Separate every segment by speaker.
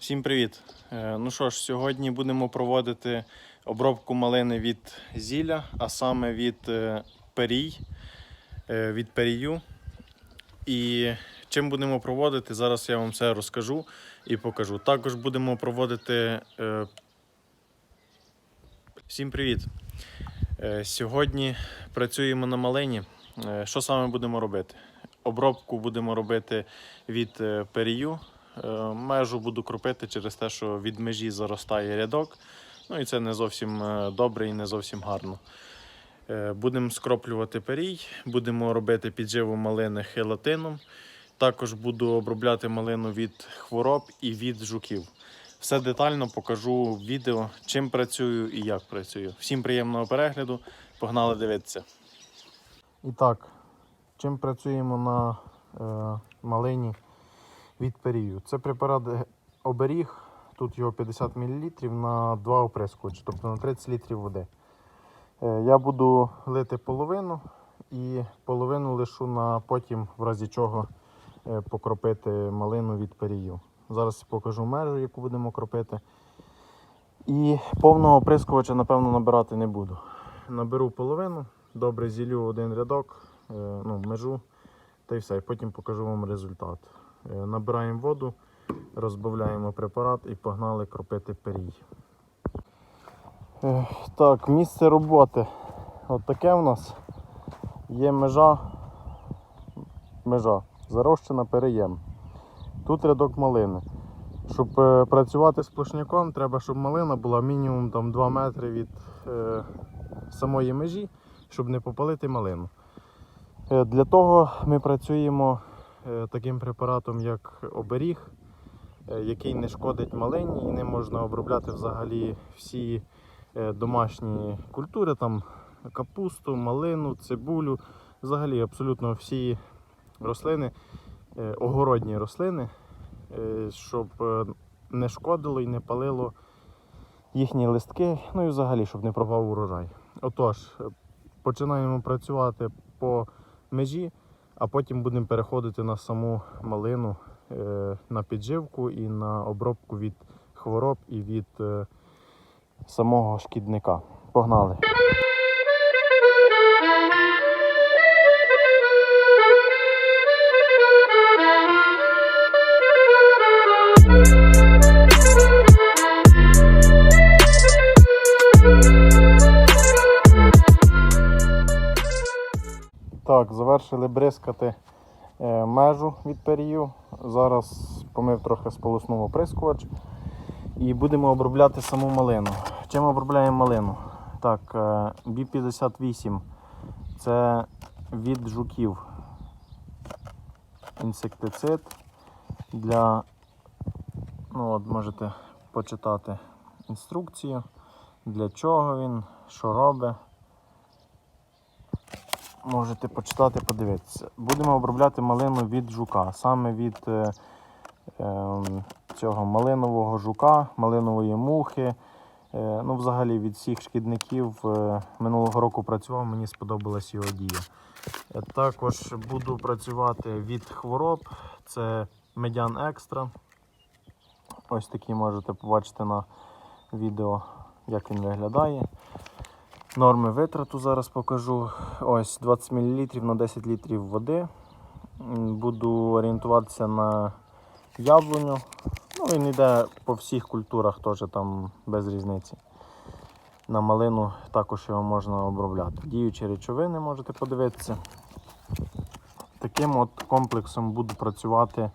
Speaker 1: Всім привіт! Е, Ну що ж, сьогодні будемо проводити обробку малини від зілля, а саме від е, перій, е, від перію. І чим будемо проводити, зараз я вам все розкажу і покажу. Також будемо проводити. Всім привіт! Сьогодні працюємо на малині. Що саме будемо робити? Обробку будемо робити від перію. Е, Межу буду кропити через те, що від межі заростає рядок. Ну і це не зовсім е, добре і не зовсім гарно. Е, Будемо скроплювати перій, будемо робити підживу малини хелатином. Також буду обробляти малину від хвороб і від жуків. Все детально покажу в відео, чим працюю і як працюю. Всім приємного перегляду. Погнали дивитися. І так, чим працюємо на е, малині від перію? Це препарат оберіг. Тут його 50 мл на 2 оприскувачі, тобто на 30 літрів води. Е, я буду лити половину і половину лишу на потім, в разі чого е, покропити малину від перію. Зараз покажу межу, яку будемо кропити. І повного оприскувача, напевно, набирати не буду. Наберу половину, добре зілю один рядок, е, ну, межу, та й все. І потім покажу вам результат. Е, Набираємо воду, розбавляємо препарат і погнали кропити перій. Е, Так, місце роботи. От таке в нас є межа, межа, зарощена переєм. Тут рядок малини. Щоб е, працювати з сплошняком, треба, щоб малина була мінімум там, 2 метри від е, самої межі, щоб не попалити малину. Для того ми працюємо таким препаратом, як оберіг, е, який не шкодить малині, і ним можна обробляти взагалі всі е, домашні культури, там капусту, малину, цибулю, взагалі абсолютно всі рослини, е, огородні рослини, е, щоб е, не шкодило і не палило їхні листки, ну і взагалі, щоб не пропав урожай. Отож, е, починаємо працювати по межі, а потім будемо переходити на саму малину, е, на підживку і на обробку від хвороб і від е, самого шкідника. Погнали! Завершили бризкати е, межу від перію. Зараз помив трохи сполоснув оприскувач. І будемо обробляти саму малину. Чим обробляємо малину? Так, е, B58 це від жуків. Інсектицид для, ну от можете почитати інструкцію, для чого він, що робить. Можете почитати, подивитися. Будемо обробляти малину від жука, саме від е, е, цього малинового жука, малинової мухи. Е, ну, взагалі від всіх шкідників е, минулого року працював, мені сподобалась його дія. Е, також буду працювати від хвороб. Це медян екстра. Ось такий можете побачити на відео, як він виглядає. Норми витрату зараз покажу. Ось 20 мл на 10 літрів води. Буду орієнтуватися на яблуню. Ну, він йде по всіх культурах теж там без різниці. На малину також його можна обробляти. Діючі речовини можете подивитися. Таким от комплексом буду працювати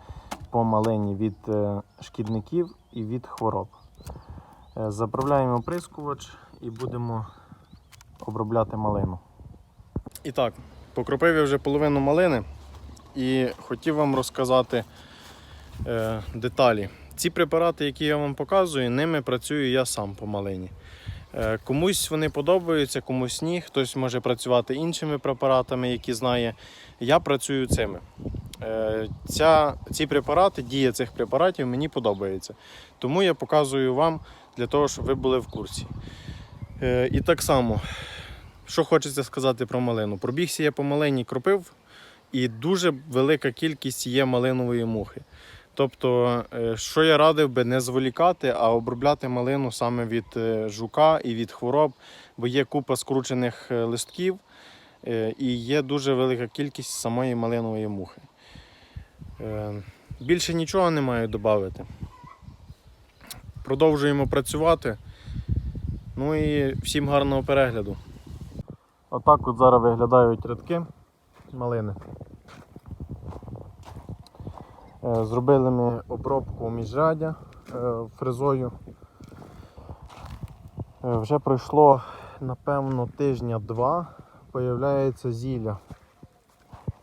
Speaker 1: по малині від е, шкідників і від хвороб. Е, Заправляємо оприскувач і будемо обробляти малину. І так, покропив я вже половину малини і хотів вам розказати е, деталі. Ці препарати, які я вам показую, ними працюю я сам по малині. Е, комусь вони подобаються, комусь ні. Хтось може працювати іншими препаратами, які знає. Я працюю цими. Е, ця, ці препарати, дія цих препаратів мені подобається. Тому я показую вам для того, щоб ви були в курсі. Е, і так само, що хочеться сказати про малину. Пробігся я по малині кропив, і дуже велика кількість є малинової мухи. Тобто, е, що я радив би не зволікати, а обробляти малину саме від е, жука і від хвороб, бо є купа скручених листків і є дуже велика кількість самої малинової мухи. Більше нічого не маю додати. Продовжуємо працювати. Ну і всім гарного перегляду. Отак от зараз виглядають рядки малини. Е, Зробили ми обробку міжрядя е, фрезою. Е, Вже пройшло, напевно, тижня-два. Появляється зілля.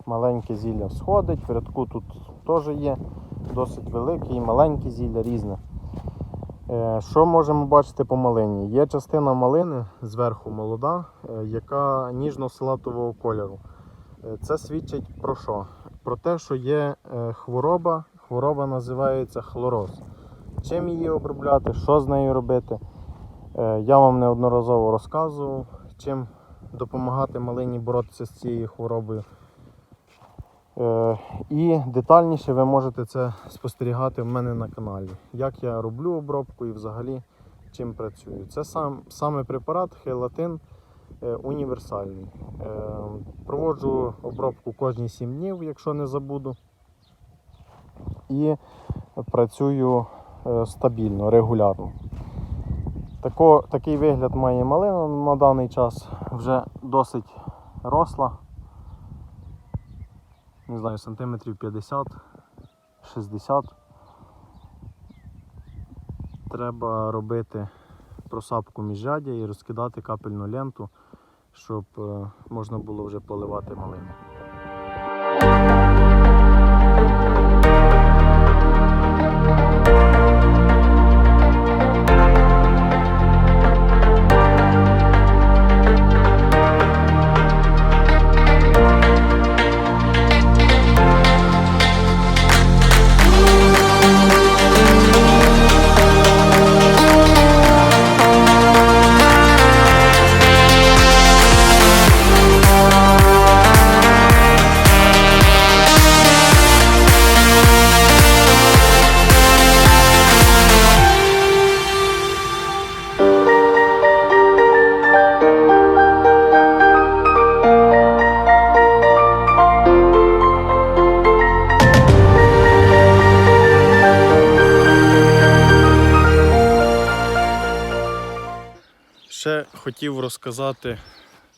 Speaker 1: Маленьке зілля сходить, в рядку тут теж є досить велике і маленьке зілля різне. Е, Що можемо бачити по малині? Є частина малини зверху молода, е, яка ніжно-салатового кольору. Е, Це свідчить про що? Про те, що є хвороба, хвороба називається хлороз. Чим її обробляти, що з нею робити? Я вам неодноразово розказував, чим допомагати малині боротися з цією хворобою. Е, І детальніше ви можете це спостерігати в мене на каналі. Як я роблю обробку і взагалі чим працюю. Це сам, саме препарат хелатин е, універсальний. Е, Проводжу обробку кожні 7 днів, якщо не забуду. І працюю стабільно, регулярно. Тако, такий вигляд має малина на даний час. Вже досить росла не знаю, сантиметрів 50-60. Треба робити просапку міжрядя і розкидати капельну ленту, щоб е, можна було вже поливати малину. Розказати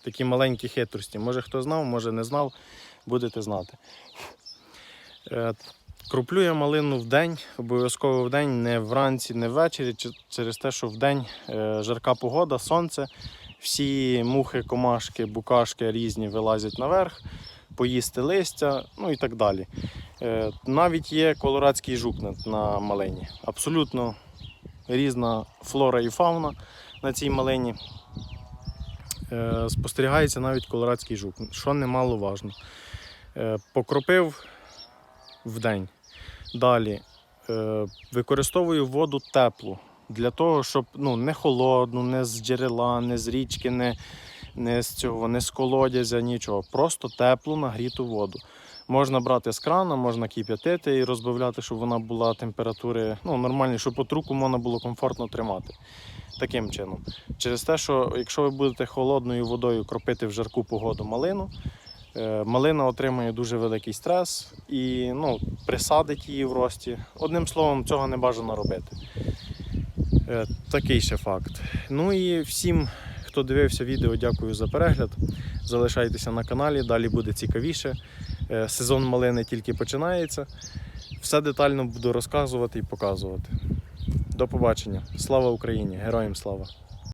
Speaker 1: такі маленькі хитрості. Може хто знав, може не знав, будете знати. Е, Кроплю я малину в день, обов'язково в день, не вранці, не ввечері, через те, що в день е, жарка погода, сонце, всі мухи, комашки, букашки різні вилазять наверх, поїсти листя, ну і так далі. Е, Навіть є колорадський жук на малині. Абсолютно різна флора і фауна на цій малині. Е, Спостерігається навіть колорадський жук, що немаловажно. Е, Покропив в день. Далі е, використовую воду теплу для того, щоб ну, не холодну, не з джерела, не з річки, не, не з цього, не з колодязя, нічого. Просто теплу нагріту воду. Можна брати з крана, можна кип'ятити і розбавляти, щоб вона була температури ну, нормальні, щоб от руку можна було комфортно тримати. Таким чином. Через те, що якщо ви будете холодною водою кропити в жарку погоду малину, е, малина отримує дуже великий стрес і ну, присадить її в рості. Одним словом, цього не бажано робити. Е, Такий ще факт. Ну і всім, хто дивився відео, дякую за перегляд. Залишайтеся на каналі, далі буде цікавіше. Е, Сезон малини тільки починається. Все детально буду розказувати і показувати. До побачення. Слава Україні! Героям слава!